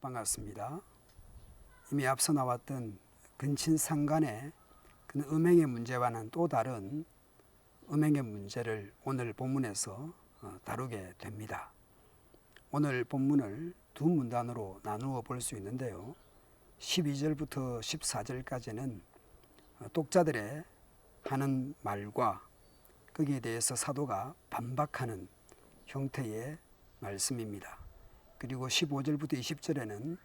반갑습니다. 이미 앞서 나왔던 근친 상간의 그 음행의 문제와는 또 다른 음행의 문제를 오늘 본문에서 어, 다루게 됩니다. 오늘 본문을 두 문단으로 나누어 볼 수 있는데요. 12절부터 14절까지는 어, 독자들의 하는 말과 거기에 대해서 사도가 반박하는 형태의 말씀입니다. 그리고 15절부터 20절에는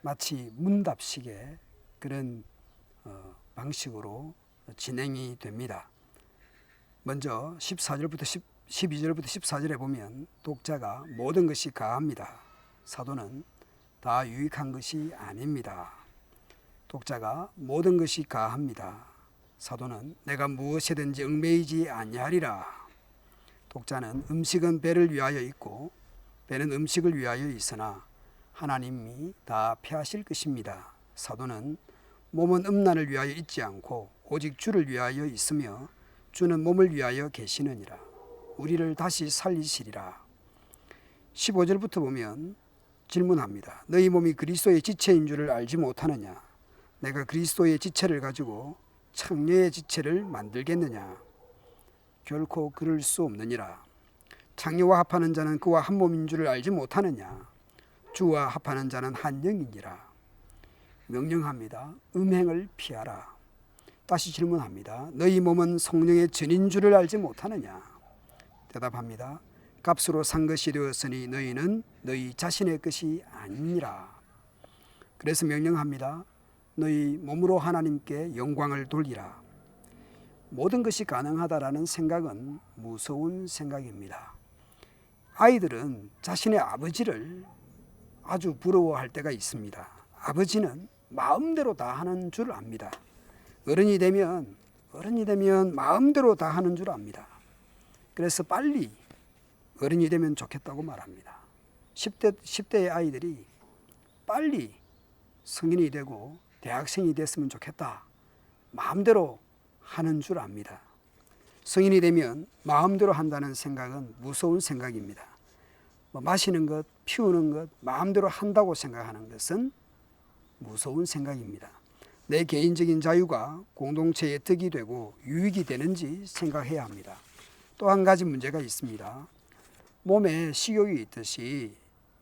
마치 문답식의 그런 어, 방식으로 진행이 됩니다. 먼저 14절부터 10, 12절부터 14절에 보면 독자가 모든 것이 가합니다. 사도는 다 유익한 것이 아닙니다. 독자가 모든 것이 가합니다. 사도는 내가 무엇이든지 얽매이지 아니하리라. 독자는 음식은 배를 위하여 있고 배는 음식을 위하여 있으나 하나님이 다 패하실 것입니다. 사도는 몸은 음란을 위하여 있지 않고 오직 주를 위하여 있으며 주는 몸을 위하여 계시느니라. 우리를 다시 살리시리라. 15절부터 보면 질문합니다. 너희 몸이 그리스도의 지체인 줄을 알지 못하느냐? 내가 그리스도의 지체를 가지고 창녀의 지체를 만들겠느냐? 결코 그럴 수 없느니라. 창녀와 합하는 자는 그와 한 몸인 줄을 알지 못하느냐? 주와 합하는 자는 한 영이니라. 명령합니다. 음행을 피하라. 다시 질문합니다. 너희 몸은 성령의 전인 줄을 알지 못하느냐? 대답합니다. 값으로 산 것이 되었으니 너희는 너희 자신의 것이 아니니라. 그래서 명령합니다. 너희 몸으로 하나님께 영광을 돌리라. 모든 것이 가능하다라는 생각은 무서운 생각입니다. 아이들은 자신의 아버지를 아주 부러워할 때가 있습니다. 아버지는 마음대로 다 하는 줄 압니다. 어른이 되면 어른이 되면 마음대로 다 하는 줄 압니다. 그래서 빨리 어른이 되면 좋겠다고 말합니다. 10대 10대의 아이들이 빨리 성인이 되고 대학생이 됐으면 좋겠다. 마음대로 하는 줄 압니다. 성인이 되면 마음대로 한다는 생각은 무서운 생각입니다. 뭐 마시는 것, 피우는 것, 마음대로 한다고 생각하는 것은 무서운 생각입니다. 내 개인적인 자유가 공동체의 덕이 되고 유익이 되는지 생각해야 합니다. 또 한 가지 문제가 있습니다. 몸에 식욕이 있듯이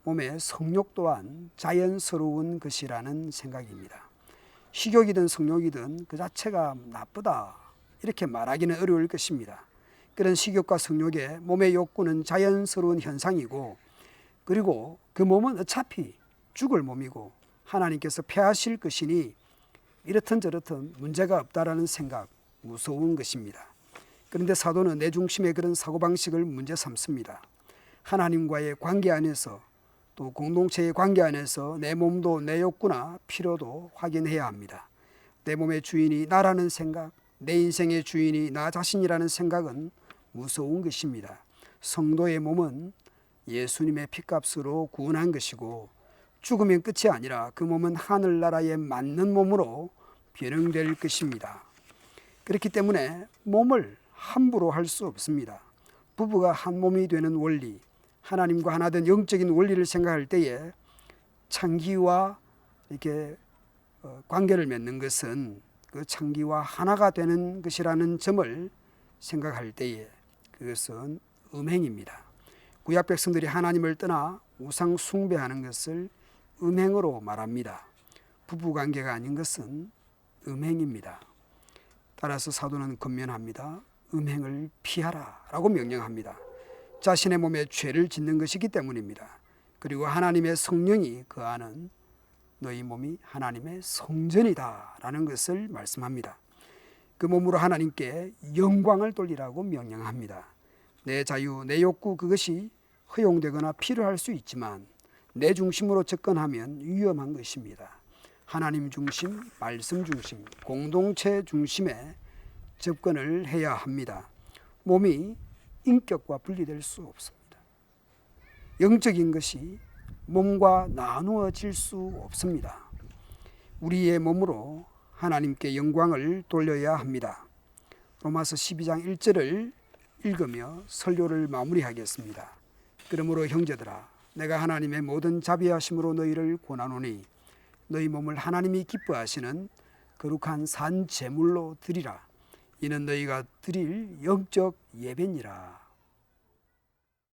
몸의 성욕 또한 자연스러운 것이라는 생각입니다. 식욕이든 성욕이든 그 자체가 나쁘다 이렇게 말하기는 어려울 것입니다. 그런 식욕과 성욕의 몸의 욕구는 자연스러운 현상이고 그리고 그 몸은 어차피 죽을 몸이고 하나님께서 패하실 것이니 이렇든 저렇든 문제가 없다라는 생각 무서운 것입니다. 그런데 사도는 내 중심의 그런 사고방식을 문제 삼습니다. 하나님과의 관계 안에서 또 공동체의 관계 안에서 내 몸도 내 욕구나 필요도 확인해야 합니다. 내 몸의 주인이 나라는 생각, 내 인생의 주인이 나 자신이라는 생각은 무서운 것입니다. 성도의 몸은 예수님의 피값으로 구원한 것이고 죽으면 끝이 아니라 그 몸은 하늘나라에 맞는 몸으로 변형될 것입니다. 그렇기 때문에 몸을 함부로 할 수 없습니다. 부부가 한 몸이 되는 원리, 하나님과 하나 된 영적인 원리를 생각할 때에 창기와 이렇게 어, 관계를 맺는 것은 그 창기와 하나가 되는 것이라는 점을 생각할 때에 그것은 음행입니다. 구약 백성들이 하나님을 떠나 우상 숭배하는 것을 음행으로 말합니다. 부부 관계가 아닌 것은 음행입니다. 따라서 사도는 건면합니다. 음행을 피하라라고 명령합니다. 자신의 몸에 죄를 짓는 것이기 때문입니다. 그리고 하나님의 성령이 거하는 너희 몸이 하나님의 성전이다라는 것을 말씀합니다. 그 몸으로 하나님께 영광을 돌리라고 명령합니다. 내 자유, 내 욕구 그것이 허용되거나 필요할 수 있지만 내 중심으로 접근하면 위험한 것입니다. 하나님 중심, 말씀 중심, 공동체 중심에 접근을 해야 합니다. 몸이 인격과 분리될 수 없습니다. 영적인 것이 몸과 나누어질 수 없습니다. 우리의 몸으로 하나님께 영광을 돌려야 합니다. 로마서 12장 1절을 읽으며 설교를 마무리하겠습니다. 그러므로 형제들아 내가 하나님의 모든 자비하심으로 너희를 권하노니 너희 몸을 하나님이 기뻐하시는 거룩한 산 제물로 드리라 이는 너희가 드릴 영적 예배니라